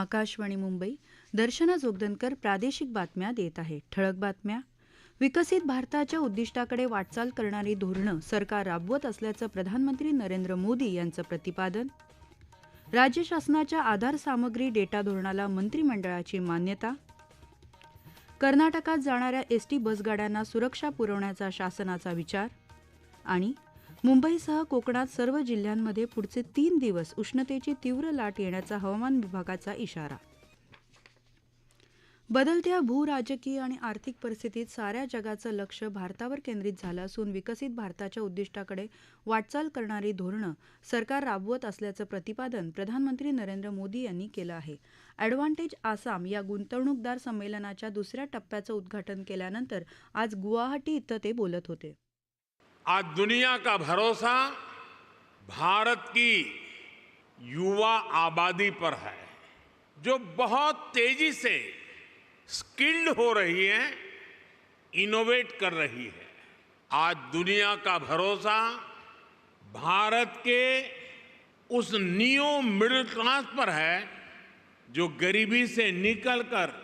आकाशवाणी मुंबई दर्शना जोगदनकर प्रादेशिक बातम्या देत आहे ठळक बातम्या. विकसित भारताच्या उद्दिष्टाकडे वाटचाल करणारी धोरणं सरकार राबवत असल्याचं प्रधानमंत्री नरेंद्र मोदी यांचं प्रतिपादन. राज्य शासनाच्या आधार सामग्री डेटा धोरणाला मंत्रिमंडळाची मान्यता. कर्नाटकात जाणाऱ्या एसटी बसगाड्यांना सुरक्षा पुरवण्याचा शासनाचा विचार. आणि मुंबईसह कोकणात सर्व जिल्ह्यांमध्ये पुढचे तीन दिवस उष्णतेची तीव्र लाट येण्याचा हवामान विभागाचा इशारा. बदलत्या भूराजकीय आणि आर्थिक परिस्थितीत साऱ्या जगाचं लक्ष भारतावर केंद्रित झालं असून विकसित भारताच्या उद्दिष्टाकडे वाटचाल करणारी धोरणं सरकार राबवत असल्याचं प्रतिपादन प्रधानमंत्री नरेंद्र मोदी यांनी केलं आहे. ॲडव्हान्टेज आसाम या गुंतवणूकदार संमेलनाच्या दुसऱ्या टप्प्याचं उद्घाटन केल्यानंतर आज गुवाहाटी इथं ते बोलत होते. आज दुनिया का भरोसा भारत की युवा आबादी पर है, जो बहुत तेज़ी से स्किल्ड हो रही है इनोवेट कर रही है। आज दुनिया का भरोसा भारत के उस नियो मिडिल क्लास पर है, जो गरीबी से निकलकर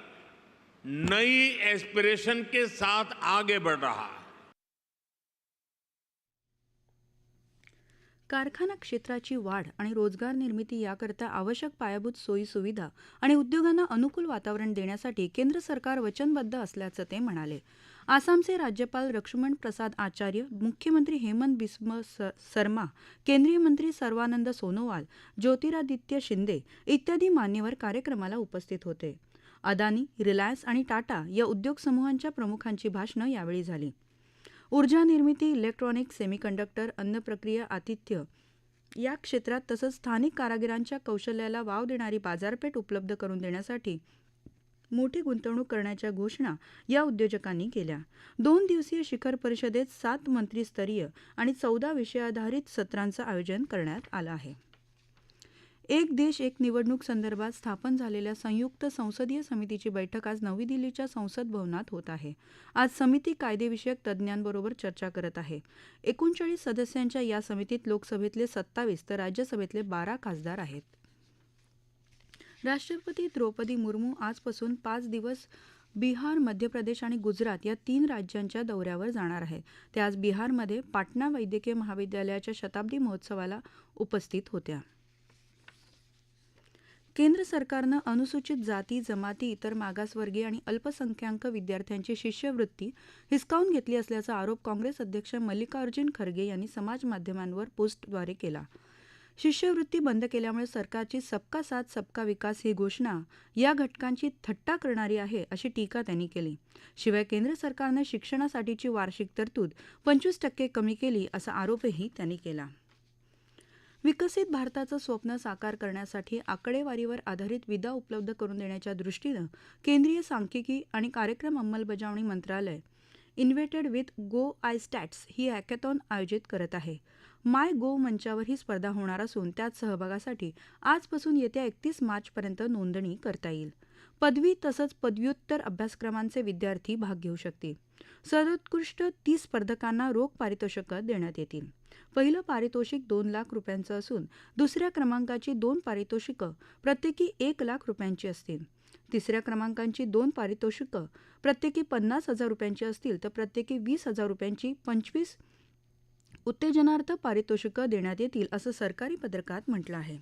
नई एस्पिरेशन के साथ आगे बढ़ रहा है। कारखाना क्षेत्राची वाढ आणि रोजगार निर्मिती याकरता आवश्यक पायाभूत सोयी सुविधा आणि उद्योगांना अनुकूल वातावरण देण्यासाठी केंद्र सरकार वचनबद्ध असल्याचं ते म्हणाले. आसामचे राज्यपाल लक्ष्मण प्रसाद आचार्य मुख्यमंत्री हेमंत बिस्म शर्मा केंद्रीय मंत्री सर्वानंद सोनोवाल ज्योतिरादित्य शिंदे इत्यादी मान्यवर कार्यक्रमाला उपस्थित होते. अदानी रिलायन्स आणि टाटा या उद्योग समूहांच्या प्रमुखांची भाषणं यावेळी झाली. ऊर्जा निर्मिती इलेक्ट्रॉनिक सेमीकंडक्टर अन्न प्रक्रिया आतिथ्य या क्षेत्रात तसंच स्थानिक कारागिरांच्या कौशल्याला वाव देणारी बाजारपेठ उपलब्ध करून देण्यासाठी मोठी गुंतवणूक करण्याच्या घोषणा या उद्योजकांनी केल्या. दोन दिवसीय शिखर परिषदेत सात मंत्रीस्तरीय आणि चौदा विषयाधारित सत्रांचं आयोजन करण्यात आलं आहे. एक देश एक निवडणूक संदर्भात स्थापन झालेल्या संयुक्त संसदीय समितीची बैठक आज नवी दिल्लीच्या संसद भवनात होत आहे. आज समिती कायदेविषयक तज्ज्ञांबरोबर चर्चा करत आहे. एकोणचाळीस सदस्यांच्या या समितीत लोकसभेतले सत्तावीस तर राज्यसभेतले बारा खासदार आहेत. राष्ट्रपती द्रौपदी मुर्मू आजपासून पाच दिवस बिहार मध्य प्रदेश आणि गुजरात या तीन राज्यांच्या दौऱ्यावर जाणार आहेत. ते आज बिहारमध्ये पाटणा वैद्यकीय महाविद्यालयाच्या शताब्दी महोत्सवाला उपस्थित होत्या. केंद्र सरकारनं अनुसूचित जाती जमाती इतर मागासवर्गीय आणि अल्पसंख्याक विद्यार्थ्यांची शिष्यवृत्ती हिसकावून घेतली असल्याचा आरोप काँग्रेस अध्यक्ष मल्लिकार्जुन खरगे यांनी समाजमाध्यमांवर पोस्टद्वारे केला. शिष्यवृत्ती बंद केल्यामुळे सरकारची सबका साथ सबका विकास ही घोषणा या घटकांची थट्टा करणारी आहे अशी टीका त्यांनी केली. शिवाय केंद्र सरकारनं शिक्षणासाठीची वार्षिक तरतूद पंचवीस टक्के कमी केली असा आरोपही त्यांनी केला. विकसित भारताचं स्वप्न साकार करण्यासाठी आकडेवारीवर आधारित विदा उपलब्ध करून देण्याच्या दृष्टीनं केंद्रीय सांख्यिकी आणि कार्यक्रम अंमलबजावणी मंत्रालय invited with go I stats he hackathon आयोजित करत आहे. माय गो मंचावर ही स्पर्धा होणार असून त्यात सहभागासाठी आजपासून येत्या एकतीस मार्चपर्यंत नोंदणी करता येईल. पदवी तसंच पदव्युत्तर अभ्यासक्रमांचे विद्यार्थी भाग घेऊ शकतील. सर्वोत्कृष्ट तीस स्पर्धकांना रोख पारितोषिकं देण्यात येतील. पहिलं पारितोषिक दोन लाख रुपयांचं असून दुसऱ्या क्रमांकाची दोन पारितोषिकं प्रत्येकी एक लाख रुपयांची असतील. तिसऱ्या क्रमांकांची दोन पारितोषिकं प्रत्येकी पन्नास हजार रुपयांची असतील तर प्रत्येकी वीस हजार रुपयांची पंचवीस उत्तेजनार्थ पारितोषिकं देण्यात येतील असं सरकारी पत्रकात म्हटलं आहे.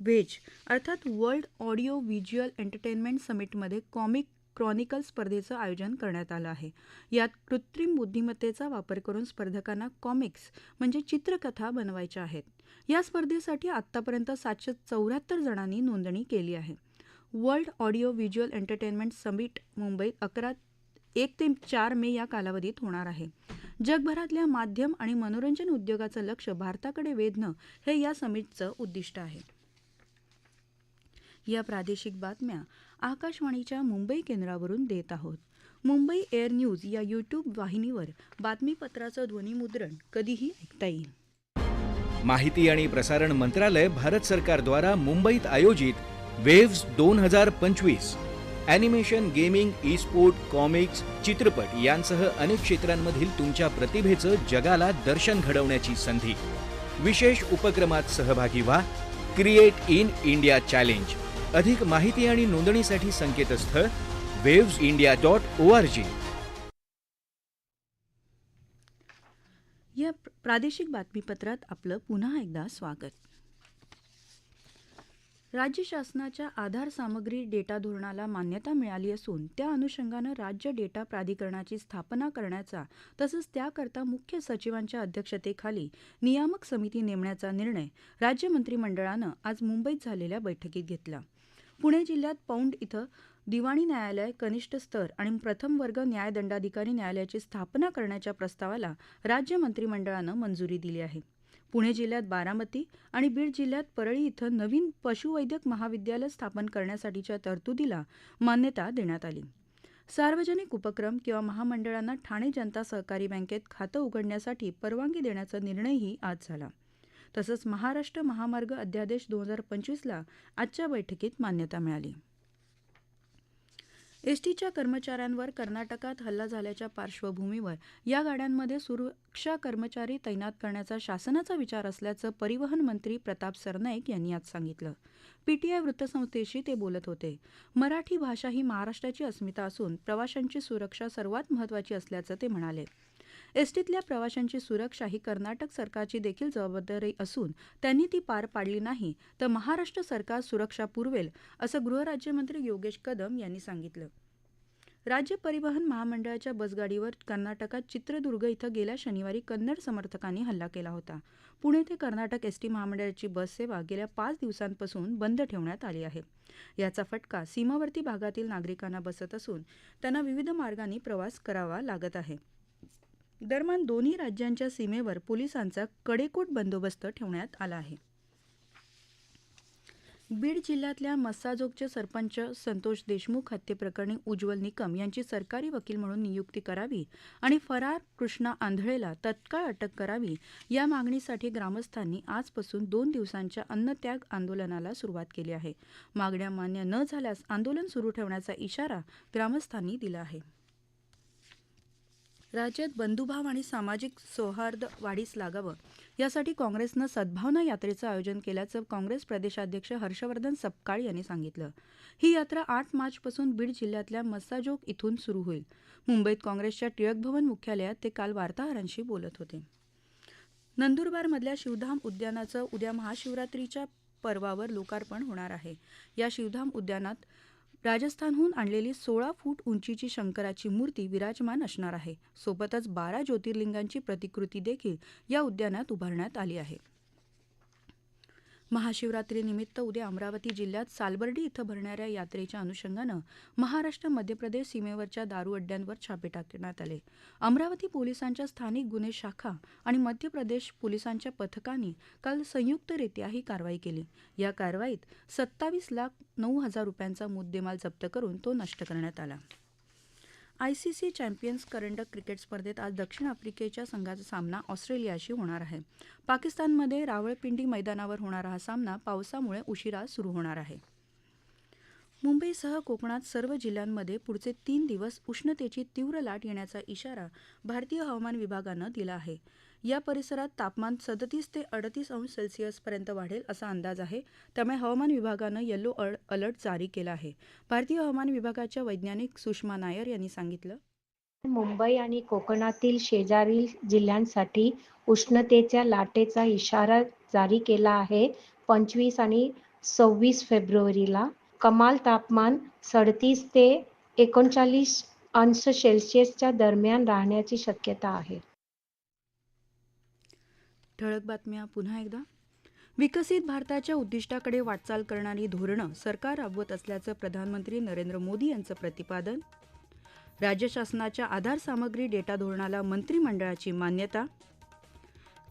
वेज अर्थात वर्ल्ड ऑडिओ व्हिज्युअल एंटरटेनमेंट समिटमध्ये कॉमिक क्रॉनिकल स्पर्धेचं आयोजन करण्यात आलं आहे. यात कृत्रिम बुद्धिमत्तेचा वापर करून स्पर्धकांना कॉमिक्स म्हणजे चित्रकथा बनवायच्या आहेत. या स्पर्धेसाठी आत्तापर्यंत सातशे चौऱ्याहत्तर जणांनी नोंदणी केली आहे. World audio visual entertainment summit मुंबईत अकरा एक ते चार मे या कालावधीत होणार आहे. जगभरातल्या माध्यम आणि मनोरंजन उद्योगाचं लक्ष भारताकडे वेधणं हे या समिटचं उद्दिष्ट आहे. या प्रादेशिक बातम्या आकाशवाणीच्या मुंबई केंद्रावरून देत आहोत. मुंबई एअर न्यूज या यूट्यूब वाहिनीवर बातमीपत्राचं ध्वनीमुद्रण कधीही ऐकता येईल. माहिती आणि प्रसारण मंत्रालय भारत सरकारद्वारा मुंबईत आयोजित वेव्स दोन हजार पंचवीस animation gaming e sport comics चित्रपट यांसह अनेक क्षेत्रांमधील तुमच्या प्रतिभेचं जगाला दर्शन घडवण्याची संधी. विशेष उपक्रमात सहभागी व्हा. Create in India challenge. अधिक माहिती आणि नोंदणीसाठी संकेतस्थळ waves India dot O R G या प्रादेशिक बातमीपत्रात आपलं पुन्हा एकदा स्वागत. राज्य शासनाच्या आधार सामग्री डेटा धोरणाला मान्यता मिळाली असून त्या अनुषंगानं राज्य डेटा प्राधिकरणाची स्थापना करण्याचा तसंच त्याकरता मुख्य सचिवांच्या अध्यक्षतेखाली नियामक समिती नेमण्याचा निर्णय राज्य मंत्रिमंडळानं आज मुंबईत झालेल्या बैठकीत घेतला. पुणे जिल्ह्यात पौंड इथं दिवाणी न्यायालय कनिष्ठ स्तर आणि प्रथम वर्ग न्यायदंडाधिकारी न्यायालयाची स्थापना करण्याच्या प्रस्तावाला राज्य मंत्रिमंडळानं मंजुरी दिली आहे. पुणे जिल्ह्यात बारामती आणि बीड जिल्ह्यात परळी इथं नवीन पशुवैद्यक महाविद्यालय स्थापन करण्यासाठीच्या तरतुदीला मान्यता देण्यात आली. सार्वजनिक उपक्रम किंवा महामंडळांना ठाणे जनता सहकारी बँकेत खातं उघडण्यासाठी परवानगी देण्याचा निर्णयही आज झाला. तसंच महाराष्ट्र महामार्ग अध्यादेश दोन हजार पंचवीसला आजच्या बैठकीत मान्यता मिळाली. एसटीच्या कर्मचाऱ्यांवर कर्नाटकात हल्ला झाल्याच्या पार्श्वभूमीवर या गाड्यांमध्ये सुरक्षा कर्मचारी तैनात करण्याचा शासनाचा विचार असल्याचं परिवहन मंत्री प्रताप सरनाईक यांनी आज सांगितलं. पीटीआय वृत्तसंस्थेशी ते बोलत होते. मराठी भाषा ही महाराष्ट्राची अस्मिता असून प्रवाशांची सुरक्षा सर्वात महत्वाची असल्याचं ते म्हणाले. एसटीतल्या प्रवाशांची सुरक्षा ही कर्नाटक सरकारची देखील जबाबदारी असून त्यांनी ती पार पाडली नाही तर महाराष्ट्र सरकार सुरक्षा पुरवेल असं गृहराज्यमंत्री योगेश कदम यांनी सांगितलं. राज्य परिवहन महामंडळाच्या बसगाडीवर कर्नाटकात चित्रदुर्ग इथं गेल्या शनिवारी कन्नड समर्थकांनी हल्ला केला होता. पुणे ते कर्नाटक एसटी महामंडळाची बस सेवा गेल्या पाच दिवसांपासून बंद ठेवण्यात आली आहे. याचा फटका सीमावर्ती भागातील नागरिकांना बसत असून त्यांना विविध मार्गांनी प्रवास करावा लागत आहे. दरम्यान दोन्ही राज्यांच्या सीमेवर पोलिसांचा कडेकोट बंदोबस्त ठेवण्यात आला आहे. बीड जिल्ह्यातल्या मस्साजोगचे सरपंच संतोष देशमुख हत्येप्रकरणी उज्ज्वल निकम यांची सरकारी वकील म्हणून नियुक्ती करावी आणि फरार कृष्णा आंधळेला तत्काळ अटक करावी या मागणीसाठी ग्रामस्थांनी आजपासून दोन दिवसांच्या अन्नत्याग आंदोलनाला सुरुवात केली आहे. मागण्या मान्य न झाल्यास आंदोलन सुरू ठेवण्याचा इशारा ग्रामस्थांनी दिला आहे. राज्यात बंधुभाव आणि सामाजिक सौहार्द वाढीस लागावं. यासाठी काँग्रेसनं सद्भावना यात्रेचं आयोजन केल्याचं काँग्रेस प्रदेशाध्यक्ष हर्षवर्धन सपकाळ यांनी सांगितलं. ही यात्रा आठ मार्चपासून बीड जिल्ह्यातल्या मस्साजोग इथून सुरू होईल. मुंबईत काँग्रेसच्या टिळक भवन मुख्यालयात ते काल वार्ताहरांशी बोलत होते. नंदुरबारमधल्या शिवधाम उद्यानाचं उद्या महाशिवरात्रीच्या पर्वावर लोकार्पण होणार आहे. या शिवधाम उद्यानात राजस्थानहून आणलेली सोळा फूट उंचीची शंकराची मूर्ती विराजमान असणार आहे. सोबतच बारा ज्योतिर्लिंगांची प्रतिकृती देखील या उद्यानात उभारण्यात आली आहे. महाशिवरात्रीनिमित्त उद्या अमरावती जिल्ह्यात सालबर्डी इथं भरणाऱ्या यात्रेच्या अनुषंगानं महाराष्ट्र मध्यप्रदेश सीमेवरच्या दारू अड्ड्यांवर छापे टाकण्यात आले. अमरावती पोलिसांच्या स्थानिक गुन्हे शाखा आणि मध्य प्रदेश पोलिसांच्या पथकांनी काल संयुक्तरित्या ही कारवाई केली. या कारवाईत सत्तावीस लाख नऊ हजार रुपयांचा मुद्देमाल जप्त करून तो नष्ट करण्यात आला. आयसीसी चॅम्पियन्स करंडक क्रिकेट स्पर्धेत आज दक्षिण आफ्रिकेच्या संघाचा सामना ऑस्ट्रेलियाशी होणार आहे. पाकिस्तानमध्ये रावळपिंडी मैदानावर होणारा हा सामना पावसामुळे उशिरा सुरू होणार आहे. मुंबईसह कोकणात सर्व जिल्ह्यांमध्ये पुढचे तीन दिवस उष्णतेची तीव्र लाट येण्याचा इशारा भारतीय हवामान विभागानं दिला आहे. या परिसरात तापमान सदतीस ते अडतीस अंश सेल्सिअसपर्यंत वाढेल असा अंदाज आहे. त्यामुळे हवामान विभागानं येलो अल अलर्ट जारी केला आहे. भारतीय हवामान विभागाच्या वैज्ञानिक सुषमा नायर यांनी सांगितलं. मुंबई आणि कोकणातील शेजारील जिल्ह्यांसाठी उष्णतेच्या लाटेचा इशारा जारी केला आहे. पंचवीस आणि सव्वीस फेब्रुवारीला कमाल तापमान सडतीस ते एकोणचाळीस अंश सेल्सिअसच्या दरम्यान राहण्याची शक्यता आहे. ठळक बातम्या पुन्हा एकदा. विकसित भारताच्या उद्दिष्टाकडे वाटचाल करणारी धोरणं सरकार राबवत असल्याचं प्रधानमंत्री नरेंद्र मोदी यांचं प्रतिपादन. राज्य शासनाच्या आधार सामग्री डेटा धोरणाला मंत्रिमंडळाची मान्यता.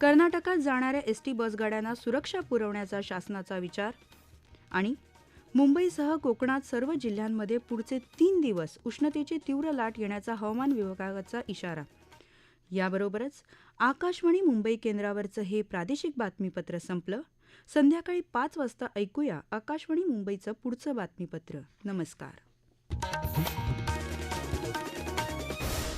कर्नाटकात जाणाऱ्या एस टी बसगाड्यांना सुरक्षा पुरवण्याचा शासनाचा विचार. आणि मुंबईसह कोकणात सर्व जिल्ह्यांमध्ये पुढचे तीन दिवस उष्णतेची तीव्र लाट येण्याचा हवामान विभागाचा इशारा. याबरोबरच आकाशवाणी मुंबई केंद्रावरचं हे प्रादेशिक बातमीपत्र संपलं. संध्याकाळी पाच वाजता ऐकूया आकाशवाणी मुंबईचं पुढचं बातमीपत्र. नमस्कार.